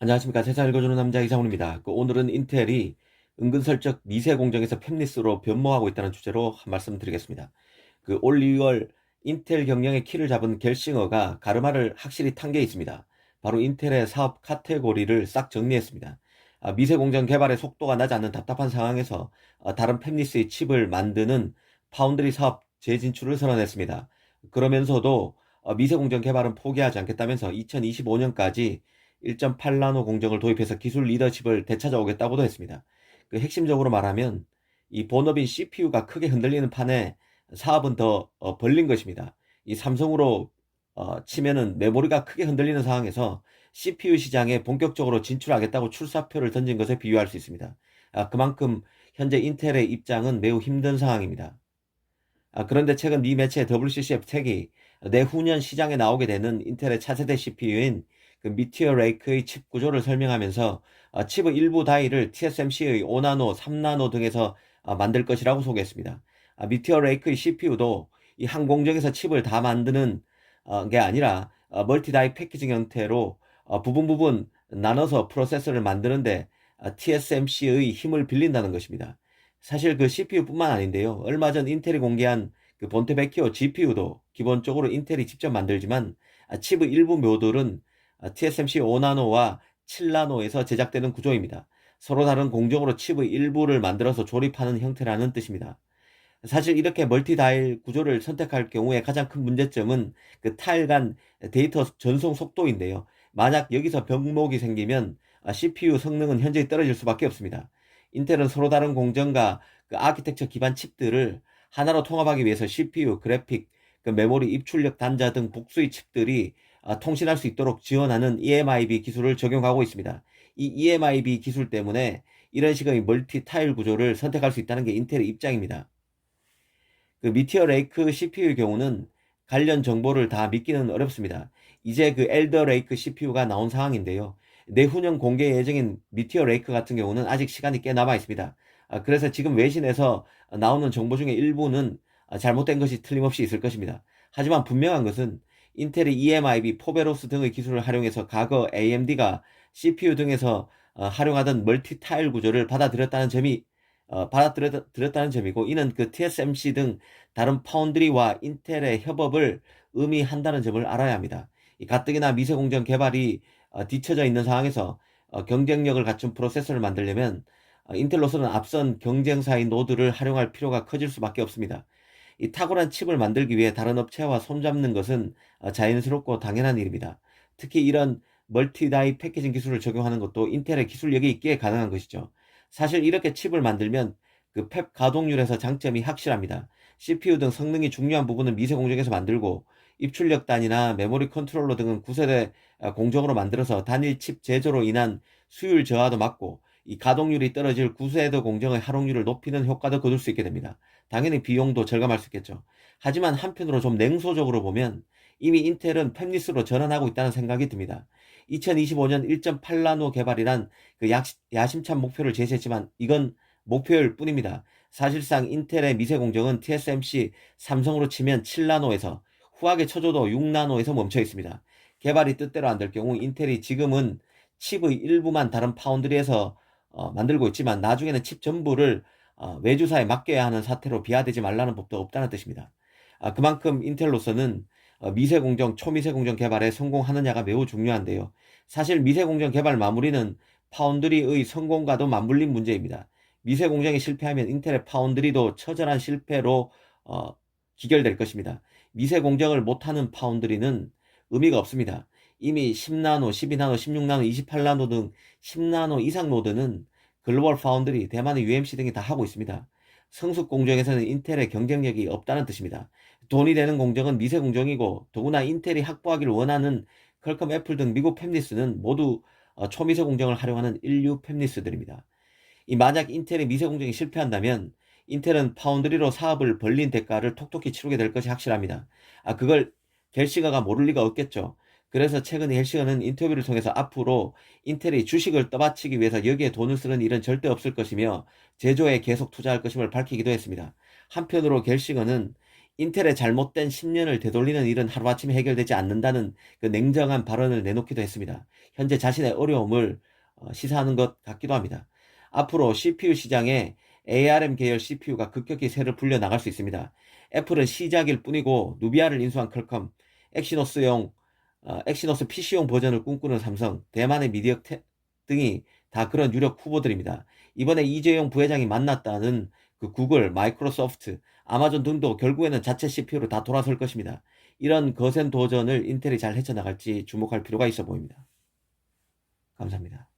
안녕하십니까. 세상 읽어주는 남자 이상훈입니다. 그 오늘은 인텔이 은근슬쩍 미세 공정에서 팹리스로 변모하고 있다는 주제로 한 말씀 드리겠습니다. 그 올 2월 인텔 경영의 키를 잡은 겔싱어가 가르마를 확실히 탄 게 있습니다. 바로 인텔의 사업 카테고리를 싹 정리했습니다. 아, 미세 공정 개발의 속도가 나지 않는 답답한 상황에서 아, 다른 팹리스의 칩을 만드는 파운드리 사업 재진출을 선언했습니다. 그러면서도 어, 미세 공정 개발은 포기하지 않겠다면서 2025년까지 1.8나노 공정을 도입해서 기술 리더십을 되찾아오겠다고도 했습니다. 그 핵심적으로 말하면 이 본업인 CPU가 크게 흔들리는 판에 사업은 더 어, 벌린 것입니다. 이 삼성으로 어, 치면은 메모리가 크게 흔들리는 상황에서 CPU 시장에 본격적으로 진출하겠다고 출사표를 던진 것에 비유할 수 있습니다. 아, 그만큼 현재 인텔의 입장은 매우 힘든 상황입니다. 아, 그런데 최근 미 매체 WCCF 책이 내후년 시장에 나오게 되는 인텔의 차세대 CPU인 그 미티어 레이크의 칩 구조를 설명하면서 어, 칩의 일부 다이를 TSMC의 5나노, 3나노 등에서 어, 만들 것이라고 소개했습니다. 아, 미티어 레이크의 CPU도 이한 공정에서 칩을 다 만드는 어, 게 아니라 어, 멀티 다이 패키징 형태로 어, 부분 부분 나눠서 프로세서를 만드는데 어, TSMC의 힘을 빌린다는 것입니다. 사실 그 CPU뿐만 아닌데요. 얼마 전 인텔이 공개한 그 본테베키오 GPU도 기본적으로 인텔이 직접 만들지만 아, 칩의 일부 모듈은 TSMC 5나노와 7나노에서 제작되는 구조입니다. 서로 다른 공정으로 칩의 일부를 만들어서 조립하는 형태라는 뜻입니다. 사실 이렇게 멀티 다일 구조를 선택할 경우에 가장 큰 문제점은 그 타일 간 데이터 전송 속도인데요. 만약 여기서 병목이 생기면 CPU 성능은 현저히 떨어질 수밖에 없습니다. 인텔은 서로 다른 공정과 그 아키텍처 기반 칩들을 하나로 통합하기 위해서 CPU, 그래픽, 그 메모리 입출력 단자 등 복수의 칩들이 아, 통신할 수 있도록 지원하는 EMIB 기술을 적용하고 있습니다. 이 EMIB 기술 때문에 이런 식의 멀티 타일 구조를 선택할 수 있다는 게 인텔의 입장입니다. 그 미티어 레이크 CPU의 경우는 관련 정보를 다 믿기는 어렵습니다. 이제 그 엘더 레이크 CPU가 나온 상황인데요. 내후년 공개 예정인 미티어 레이크 같은 경우는 아직 시간이 꽤 남아 있습니다. 아, 그래서 지금 외신에서 나오는 정보 중에 일부는 잘못된 것이 틀림없이 있을 것입니다. 하지만 분명한 것은 인텔의 EMIB, 포베로스 등의 기술을 활용해서 과거 AMD가 CPU 등에서 어, 활용하던 멀티 타일 구조를 받아들였다는 점이 어, 받아들였다는 점이고 이는 그 TSMC 등 다른 파운드리와 인텔의 협업을 의미한다는 점을 알아야 합니다. 이 가뜩이나 미세 공정 개발이 어, 뒤처져 있는 상황에서 어, 경쟁력을 갖춘 프로세서를 만들려면 어, 인텔로서는 앞선 경쟁사의 노드를 활용할 필요가 커질 수밖에 없습니다. 이 탁월한 칩을 만들기 위해 다른 업체와 손잡는 것은 어, 자연스럽고 당연한 일입니다. 특히 이런 멀티다이 패키징 기술을 적용하는 것도 인텔의 기술력이 있기에 가능한 것이죠. 사실 이렇게 칩을 만들면 그 펩 가동률에서 장점이 확실합니다. CPU 등 성능이 중요한 부분은 미세 공정에서 만들고 입출력 단이나 메모리 컨트롤러 등은 9세대 어, 공정으로 만들어서 단일 칩 제조로 인한 수율 저하도 막고 이 가동률이 떨어질 9세대 공정의 활용률을 높이는 효과도 거둘 수 있게 됩니다. 당연히 비용도 절감할 수 있겠죠. 하지만 한편으로 좀 냉소적으로 보면 이미 인텔은 팹리스로 전환하고 있다는 생각이 듭니다. 2025년 1.8나노 개발이란 그 야심찬 목표를 제시했지만 이건 목표일 뿐입니다. 사실상 인텔의 미세 공정은 TSMC 삼성으로 치면 7나노에서 후하게 쳐줘도 6나노에서 멈춰 있습니다. 개발이 뜻대로 안 될 경우 인텔이 지금은 칩의 일부만 다른 파운드리에서 어, 만들고 있지만 나중에는 칩 전부를 어, 외주사에 맡겨야 하는 사태로 비하되지 말라는 법도 없다는 뜻입니다. 아, 그만큼 인텔로서는 어, 미세 공정, 초미세 공정 개발에 성공하느냐가 매우 중요한데요. 사실 미세 공정 개발 마무리는 파운드리의 성공과도 맞물린 문제입니다. 미세 공정이 실패하면 인텔의 파운드리도 처절한 실패로 어, 기결될 것입니다. 미세 공정을 못하는 파운드리는 의미가 없습니다. 이미 10나노, 12나노, 16나노, 28나노 등 10나노 이상 노드는 글로벌 파운드리, 대만의 UMC 등이 다 하고 있습니다. 성숙 공정에서는 인텔의 경쟁력이 없다는 뜻입니다. 돈이 되는 공정은 미세 공정이고 더구나 인텔이 확보하기를 원하는 퀄컴, 애플 등 미국 팹리스는 모두 어, 초미세 공정을 활용하는 인류 팹리스들입니다. 이 만약 인텔의 미세 공정이 실패한다면 인텔은 파운드리로 사업을 벌린 대가를 톡톡히 치르게 될 것이 확실합니다. 아 그걸 갤시가가 모를 리가 없겠죠. 그래서 최근에 헬시가는 인터뷰를 통해서 앞으로 인텔이 주식을 떠받치기 위해서 여기에 돈을 쓰는 일은 절대 없을 것이며 제조에 계속 투자할 것임을 밝히기도 했습니다. 한편으로 갤시거는 인텔의 잘못된 10년을 되돌리는 일은 하루아침에 해결되지 않는다는 그 냉정한 발언을 내놓기도 했습니다. 현재 자신의 어려움을 어, 시사하는 것 같기도 합니다. 앞으로 CPU 시장에 ARM 계열 CPU가 급격히 새를 불려 나갈 수 있습니다. 애플은 시작일 뿐이고 누비아를 인수한 퀄컴, 엑시노스용 어, 엑시노스 PC용 버전을 꿈꾸는 삼성, 대만의 미디어텍 등이 다 그런 유력 후보들입니다. 이번에 이재용 부회장이 만났다는 그 구글, 마이크로소프트, 아마존 등도 결국에는 자체 CPU로 다 돌아설 것입니다. 이런 거센 도전을 인텔이 잘 헤쳐나갈지 주목할 필요가 있어 보입니다. 감사합니다.